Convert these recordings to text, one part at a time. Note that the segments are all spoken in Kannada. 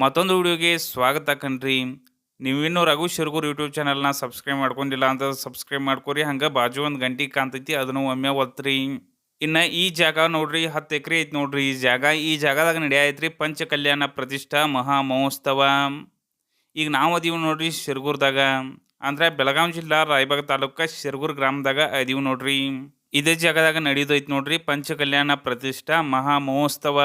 ಮತ್ತೊಂದು ವಿಡಿಯೋಗೆ ಸ್ವಾಗತ ಕಣ್ರಿ. ನೀವಿನ್ನೂ ರಘು ಶಿರ್ಗೂರ್ ಯೂಟ್ಯೂಬ್ ಚಾನಲ್ನ ಸಬ್ಸ್ಕ್ರೈಬ್ ಮಾಡ್ಕೊಂಡಿಲ್ಲ ಅಂತ ಸಬ್ಸ್ಕ್ರೈಬ್ ಮಾಡ್ಕೊರಿ. ಹಂಗೆ ಬಾಜು ಒಂದು ಗಂಟೆ ಕಾಣ್ತೈತಿ, ಅದನ್ನು ಒಮ್ಮೆ ಒತ್ತರಿ ಇನ್ನು ಈ ಜಾಗ ನೋಡ್ರಿ, ಹತ್ತು ಎಕರೆ ಐತಿ ನೋಡ್ರಿ. ಈ ಜಾಗ, ಈ ಜಾಗದಾಗ ನಡೆಯೈತ್ರಿ ಪಂಚ ಕಲ್ಯಾಣ ಪ್ರತಿಷ್ಠಾ ಮಹಾ ಮಹೋತ್ಸವ. ಈಗ ನಾವು ಅದೀವಿ ನೋಡ್ರಿ ಶಿರ್ಗೂರ್ದಾಗ. ಅಂದ್ರೆ ಬೆಳಗಾವಿ ಜಿಲ್ಲಾ ರಾಯಬಾಗ ತಾಲೂಕ ಶಿರ್ಗೂರ್ ಗ್ರಾಮದಾಗ ಅದೀವಿ ನೋಡ್ರಿ. ಇದೇ ಜಾಗದಾಗ ನಡೀದೈತಿ ನೋಡ್ರಿ. ಪಂಚ ಕಲ್ಯಾಣ ಪ್ರತಿಷ್ಠಾ ಮಹಾ ಮಹೋತ್ಸವ.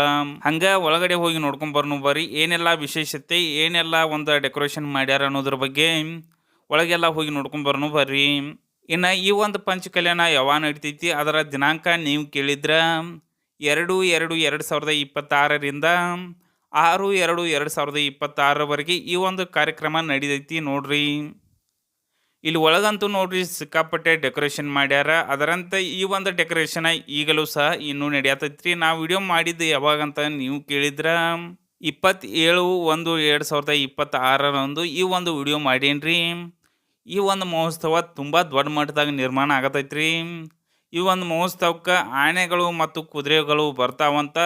ಹಂಗ ಒಳಗಡೆ ಹೋಗಿ ನೋಡ್ಕೊಂಡ್ ಬರ್ನು ಬರ್ರಿ ಏನೆಲ್ಲ ವಿಶೇಷತೆ, ಏನೆಲ್ಲ ಒಂದು ಡೆಕೋರೇಷನ್ ಮಾಡ್ಯಾರ ಅನ್ನೋದ್ರ ಬಗ್ಗೆ ಒಳಗೆಲ್ಲ ಹೋಗಿ ನೋಡ್ಕೊಂಡ್ ಬರ್ನು ಬರ್ರಿ ಇನ್ನು ಈ ಒಂದು ಪಂಚ ಕಲ್ಯಾಣ ಯಾವಾಗ ನಡಿತೈತಿ, ಅದರ ದಿನಾಂಕ ನೀವು ಕೇಳಿದ್ರ ಎರಡು ಎರಡು ಎರಡು ಸಾವಿರದ ಇಪ್ಪತ್ತಾರರಿಂದ ಆರು ಎರಡು ಎರಡು ಸಾವಿರದ ಇಪ್ಪತ್ತಾರರವರೆಗೆ ಈ ಒಂದು ಕಾರ್ಯಕ್ರಮ ನಡೀತೈತಿ ನೋಡ್ರಿ. ಇಲ್ಲಿ ಒಳಗಂತೂ ನೋಡ್ರಿ ಸಿಕ್ಕಾಪಟ್ಟೆ ಡೆಕೋರೇಷನ್ ಮಾಡ್ಯಾರ. ಅದರಂತೆ ಈ ಒಂದು ಡೆಕೋರೇಷನ್ ಈಗಲೂ ಸಹ ಇನ್ನೂ ನಡೆಯತೈತ್ರಿ. ನಾವು ವಿಡಿಯೋ ಮಾಡಿದ್ದು ಯಾವಾಗಂತ ನೀವು ಕೇಳಿದ್ರ ಇಪ್ಪತ್ತೇಳು ಒಂದು ಎರಡು ಸಾವಿರದ ಇಪ್ಪತ್ತಾರರಂದು ಈ ಒಂದು ವಿಡಿಯೋ ಮಾಡೇನ್ರಿ. ಈ ಒಂದು ಮಹೋತ್ಸವ ತುಂಬ ದೊಡ್ಡ ಮಟ್ಟದಾಗ ನಿರ್ಮಾಣ ಆಗತೈತ್ರಿ. ಈ ಒಂದು ಮಹೋತ್ಸವಕ್ಕೆ ಆನೆಗಳು ಮತ್ತು ಕುದುರೆಗಳು ಬರ್ತಾವಂತ.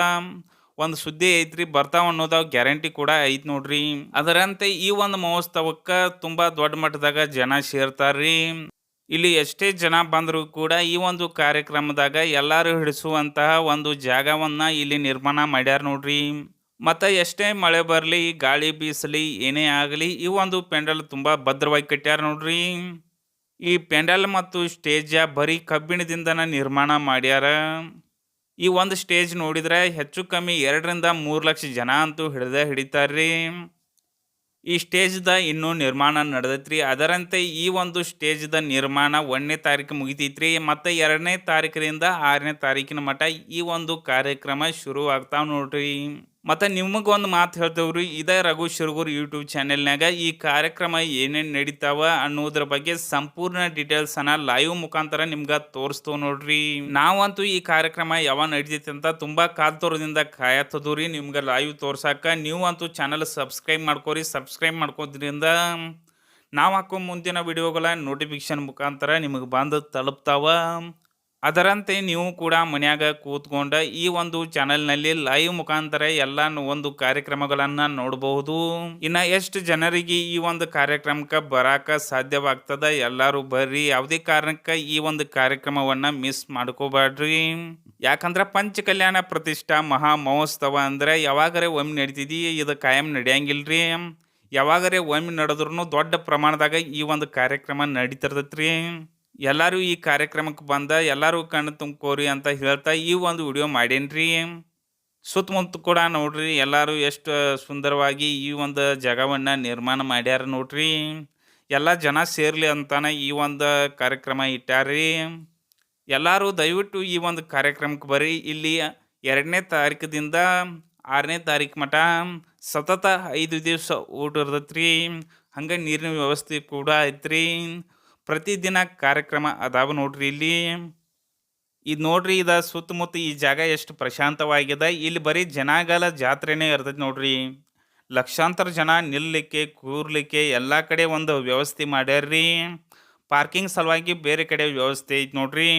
ಒಂದು ಸುದ್ದಿ ಐತ್ರಿ, ಬರ್ತಾವ ಅನ್ನೋದಾವ್ ಗ್ಯಾರಂಟಿ ಕೂಡ ಐತ್ ನೋಡ್ರಿ. ಅದರಂತೆ ಈ ಒಂದು ಮಹೋತ್ಸವಕ್ಕ ತುಂಬಾ ದೊಡ್ಡ ಮಟ್ಟದಾಗ ಜನ ಸೇರ್ತಾರ್ರಿ. ಇಲ್ಲಿ ಎಷ್ಟೇ ಜನ ಬಂದರೂ ಕೂಡ ಈ ಒಂದು ಕಾರ್ಯಕ್ರಮದಾಗ ಎಲ್ಲರೂ ಹಿಡಿಸುವಂತಹ ಒಂದು ಜಾಗವನ್ನ ಇಲ್ಲಿ ನಿರ್ಮಾಣ ಮಾಡ್ಯಾರ ನೋಡ್ರಿ. ಮತ್ತು ಎಷ್ಟೇ ಮಳೆ ಬರಲಿ, ಗಾಳಿ ಬೀಸಲಿ, ಏನೇ ಆಗಲಿ, ಈ ಒಂದು ಪೆಂಡಲ್ ತುಂಬ ಭದ್ರವಾಗಿ ಕಟ್ಟ್ಯಾರ ನೋಡ್ರಿ. ಈ ಪೆಂಡಲ್ ಮತ್ತು ಸ್ಟೇಜ ಬರೀ ಕಬ್ಬಿಣದಿಂದನ ನಿರ್ಮಾಣ ಮಾಡ್ಯಾರ. ಈ ಒಂದು ಸ್ಟೇಜ್ ನೋಡಿದರೆ ಹೆಚ್ಚು ಕಮ್ಮಿ ಎರಡರಿಂದ ಮೂರು ಲಕ್ಷ ಜನ ಅಂತೂ ಹಿಡ್ದೇ ಹಿಡಿತಾರ್ರಿ. ಈ ಸ್ಟೇಜ್ದ ಇನ್ನೂ ನಿರ್ಮಾಣ ನಡೆದೈತ್ರಿ. ಅದರಂತೆ ಈ ಒಂದು ಸ್ಟೇಜ್ದ ನಿರ್ಮಾಣ ಒಂದನೇ ತಾರೀಕು ಮುಗಿತೈತ್ರಿ. ಮತ್ತು ಎರಡನೇ ತಾರೀಕರಿಂದ ಆರನೇ ತಾರೀಕಿನ ಮಟ್ಟ ಈ ಒಂದು ಕಾರ್ಯಕ್ರಮ ಶುರು ಆಗ್ತಾವೆ ನೋಡ್ರಿ. ಮತ್ತು ಒಂದು ಮಾತು ಹೇಳ್ತೇವ್ರಿ, ಇದೇ ರಘು ಶಿರ್ಗೂರ್ ಯೂಟ್ಯೂಬ್ ಚಾನೆಲ್ನಾಗ ಈ ಕಾರ್ಯಕ್ರಮ ಏನೇನು ನಡೀತಾವ ಅನ್ನೋದ್ರ ಬಗ್ಗೆ ಸಂಪೂರ್ಣ ಡೀಟೇಲ್ಸನ್ನು ಲೈವ್ ಮುಖಾಂತರ ನಿಮ್ಗೆ ತೋರಿಸ್ತೇವೆ ನೋಡ್ರಿ. ನಾವಂತೂ ಈ ಕಾರ್ಯಕ್ರಮ ಯಾವಾಗ ನಡೀತೈತಿ ಅಂತ ತುಂಬಾ ಕಾಲ್ತೋರದಿಂದ ರೀ ನಿಮ್ಗೆ ಲೈವ್ ತೋರ್ಸಾಕ. ನೀವಂತೂ ಚಾನಲ್ ಸಬ್ಸ್ಕ್ರೈಬ್ ಮಾಡ್ಕೋರಿ ಸಬ್ಸ್ಕ್ರೈಬ್ ಮಾಡ್ಕೋದ್ರಿಂದ ನಾವು ಹಾಕೋ ಮುಂದಿನ ವಿಡಿಯೋಗಳ ನೋಟಿಫಿಕೇಶನ್ ಮುಖಾಂತರ ನಿಮಗೆ ಬಂದು ತಲುಪ್ತಾವ. ಅದರಂತೆ ನೀವು ಕೂಡ ಮನ್ಯಾಗ ಕೂತ್ಕೊಂಡ ಈ ಒಂದು ಚಾನೆಲ್ನಲ್ಲಿ ಲೈವ್ ಮುಖಾಂತರ ಎಲ್ಲ ಒಂದು ಕಾರ್ಯಕ್ರಮಗಳನ್ನು ನೋಡಬಹುದು. ಇನ್ನು ಎಷ್ಟು ಜನರಿಗೆ ಈ ಒಂದು ಕಾರ್ಯಕ್ರಮಕ್ಕೆ ಬರಾಕ ಸಾಧ್ಯವಾಗ್ತದ ಎಲ್ಲರೂ ಬರ್ರಿ. ಯಾವುದೇ ಕಾರಣಕ್ಕೆ ಈ ಒಂದು ಕಾರ್ಯಕ್ರಮವನ್ನ ಮಿಸ್ ಮಾಡ್ಕೋಬೇಡ್ರಿ ಯಾಕಂದ್ರೆ ಪಂಚ ಕಲ್ಯಾಣ ಪ್ರತಿಷ್ಠಾ ಮಹಾ ಮಹೋತ್ಸವ ಅಂದ್ರೆ ಯಾವಾಗರೆ ಒಮ್ಮೆ ನಡೀತಿದಿ, ಇದು ಕಾಯಂ ನಡೆಯಂಗಿಲ್ರಿ. ಯಾವಾಗರೆ ಒಮ್ಮೆ ನಡೆದ್ರೂ ದೊಡ್ಡ ಪ್ರಮಾಣದಾಗ ಈ ಒಂದು ಕಾರ್ಯಕ್ರಮ ನಡೀತಿರ್ತೈತ್ರಿ. ಎಲ್ಲರೂ ಈ ಕಾರ್ಯಕ್ರಮಕ್ಕೆ ಬಂದ, ಎಲ್ಲರೂ ಕಣ್ಣು ತುಂಬ್ಕೋರಿ ಅಂತ ಹೇಳ್ತಾ ಈ ಒಂದು ವಿಡಿಯೋ ಮಾಡೇನ್ರಿ. ಸುತ್ತಮುತ್ತ ಕೂಡ ನೋಡ್ರಿ, ಎಲ್ಲರೂ ಎಷ್ಟು ಸುಂದರವಾಗಿ ಈ ಒಂದು ಜಾಗವನ್ನು ನಿರ್ಮಾಣ ಮಾಡ್ಯಾರ ನೋಡ್ರಿ. ಎಲ್ಲ ಜನ ಸೇರಲಿ ಅಂತಾನೆ ಈ ಒಂದು ಕಾರ್ಯಕ್ರಮ ಇಟ್ಟಾರ್ರಿ. ಎಲ್ಲರೂ ದಯವಿಟ್ಟು ಈ ಒಂದು ಕಾರ್ಯಕ್ರಮಕ್ಕೆ ಬರ್ರಿ. ಇಲ್ಲಿ ಎರಡನೇ ತಾರೀಕದಿಂದ ಆರನೇ ತಾರೀಕು ಮಟ ಸತತ ಐದು ದಿವಸ ಊಟ ಇರ್ತೈತ್ರಿ. ಹಂಗೆ ನೀರಿನ ವ್ಯವಸ್ಥೆ ಕೂಡ ಐತ್ರಿ. ಪ್ರತಿದಿನ ಕಾರ್ಯಕ್ರಮ ಅದಾವ ನೋಡ್ರಿ ಇಲ್ಲಿ. ಇದು ನೋಡ್ರಿ ಇದ ಸುತ್ತಮುತ್ತ ಈ ಜಾಗ ಎಷ್ಟು ಪ್ರಶಾಂತವಾಗಿದೆ. ಇಲ್ಲಿ ಬರೀ ಜನಗಲ ಜಾತ್ರೆನೇ ಇರ್ತೈತಿ ನೋಡ್ರಿ. ಲಕ್ಷಾಂತರ ಜನ ನಿಲ್ಲಲಿಕ್ಕೆ ಕೂರ್ಲಿಕ್ಕೆ ಎಲ್ಲ ಕಡೆ ಒಂದು ವ್ಯವಸ್ಥೆ ಮಾಡ್ಯಾರ್ರಿ. ಪಾರ್ಕಿಂಗ್ ಸಲುವಾಗಿ ಬೇರೆ ಕಡೆ ವ್ಯವಸ್ಥೆ ಐತಿ ನೋಡ್ರಿ.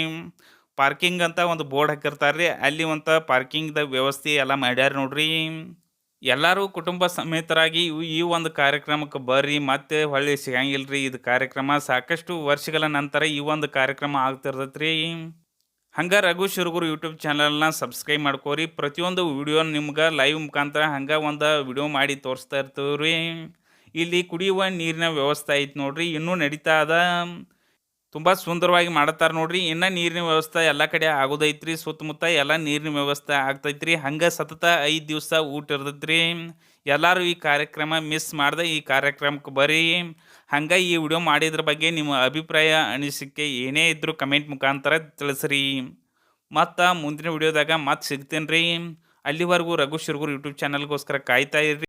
ಪಾರ್ಕಿಂಗ್ ಅಂತ ಒಂದು ಬೋರ್ಡ್ ಹಾಕಿರ್ತಾರ್ರಿ. ಅಲ್ಲಿ ಒಂದು ಪಾರ್ಕಿಂಗ್ದ ವ್ಯವಸ್ಥೆ ಎಲ್ಲ ಮಾಡ್ಯಾರ ನೋಡ್ರಿ. ಎಲ್ಲರೂ ಕುಟುಂಬ ಸಮೇತರಾಗಿ ಈ ಒಂದು ಕಾರ್ಯಕ್ರಮಕ್ಕೆ ಬರ್ರಿ, ಮತ್ತೆ ಹೊಳ್ಳಿ ಸಿಗಂಗಿಲ್ರಿ. ಇದು ಕಾರ್ಯಕ್ರಮ ಸಾಕಷ್ಟು ವರ್ಷಗಳ ನಂತರ ಈ ಒಂದು ಕಾರ್ಯಕ್ರಮ ಆಗ್ತಿರ್ತೈತ್ರಿ. ಹಂಗ ರಘು ಶಿರುಗುರು ಯೂಟ್ಯೂಬ್ ಚಾನಲ್ನ ಸಬ್ಸ್ಕ್ರೈಬ್ ಮಾಡ್ಕೋರಿ. ಪ್ರತಿಯೊಂದು ವಿಡಿಯೋ ನಿಮ್ಗೆ ಲೈವ್ ಮುಖಾಂತರ ಹಂಗೆ ಒಂದು ವಿಡಿಯೋ ಮಾಡಿ ತೋರಿಸ್ತಾ ಇರ್ತೀವ್ರಿ. ಇಲ್ಲಿ ಕುಡಿಯುವ ನೀರಿನ ವ್ಯವಸ್ಥೆ ಐತೆ ನೋಡ್ರಿ. ಇನ್ನೂ ನಡೀತಾ ಅದ. ತುಂಬ ಸುಂದರವಾಗಿ ಮಾಡತ್ತಾರ ನೋಡ್ರಿ. ಇನ್ನ ನೀರಿನ ವ್ಯವಸ್ಥೆ ಎಲ್ಲ ಕಡೆ ಆಗೋದೈತ್ರಿ. ಸುತ್ತಮುತ್ತ ಎಲ್ಲ ನೀರಿನ ವ್ಯವಸ್ಥೆ ಆಗ್ತೈತ್ರಿ. ಹಂಗೆ ಸತತ ಐದು ದಿವಸ ಊಟ ಇರ್ತೈತ್ರಿ. ಎಲ್ಲರೂ ಈ ಕಾರ್ಯಕ್ರಮ ಮಿಸ್ ಮಾಡ್ದೆ ಈ ಕಾರ್ಯಕ್ರಮಕ್ಕೆ ಬರ್ರಿ. ಹಂಗೆ ಈ ವಿಡಿಯೋ ಮಾಡಿದ್ರ ಬಗ್ಗೆ ನಿಮ್ಮ ಅಭಿಪ್ರಾಯ, ಅನಿಸಿಕೆ ಏನೇ ಇದ್ರೂ ಕಮೆಂಟ್ ಮುಖಾಂತರ ತಿಳಿಸ್ರಿ. ಮತ್ತು ಮುಂದಿನ ವಿಡಿಯೋದಾಗ ಮತ್ತೆ ಸಿಗ್ತೇನೆ ರೀ ಅಲ್ಲಿವರೆಗೂ ರಘು ಶಿರ್ಗುರು ಯೂಟ್ಯೂಬ್ ಚಾನಲ್ಗೋಸ್ಕರ ಕಾಯ್ತಾ ಇರ್ರಿ.